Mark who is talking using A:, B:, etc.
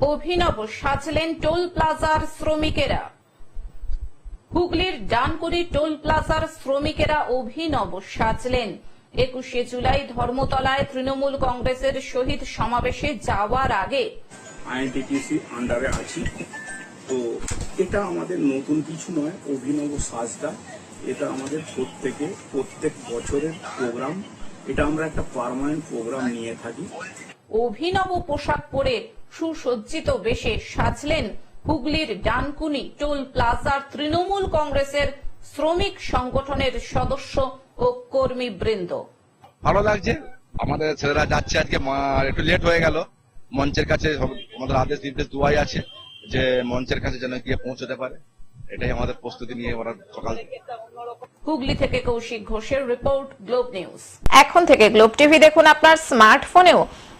A: অভিনব সাজলেন টোল প্লাজার শ্রমিকেরা। হুগলির ডানকুনি টোল প্লাজার শ্রমিকেরা অভিনব সাজলেন। একুশে জুলাই ধর্মতলায় তৃণমূল কংগ্রেসের শহীদ সমাবেশে যাওয়ার আগে।
B: আন্ডারে আছি। তো এটা আমাদের নতুন কিছু নয়, অভিনব সাজটা। এটা আমাদের প্রত্যেকে, প্রত্যেক বছরের প্রোগ্রাম। এটা আমরা একটা পারমানেন্ট প্রোগ্রাম নিয়ে থাকি।
A: অভিনব পোশাক পরে সুসজ্জিত বেশে সাজলেন হুগলির ডানকুনি টোল প্লাজার তৃণমূল কংগ্রেসের শ্রমিক সংগঠনের সদস্য ও কর্মী বৃন্দ
C: ভালো লাগছে। আমাদের ছেলেরা যাচ্ছে আজকে একটু লেট হয়ে গেল। মঞ্চের কাছে আমাদের আদেশ নির্দেশ দুয়াই আছে যে মঞ্চের কাছে যেন গিয়ে পৌঁছতে পারে। এটাই আমাদের প্রস্তুতি নিয়ে ওরা সকাল
A: হুগলি থেকে কৌশিক ঘোষের রিপোর্ট গ্লোব নিউজ।
D: এখন থেকে গ্লোব টিভি দেখুন আপনার স্মার্টফোনেও।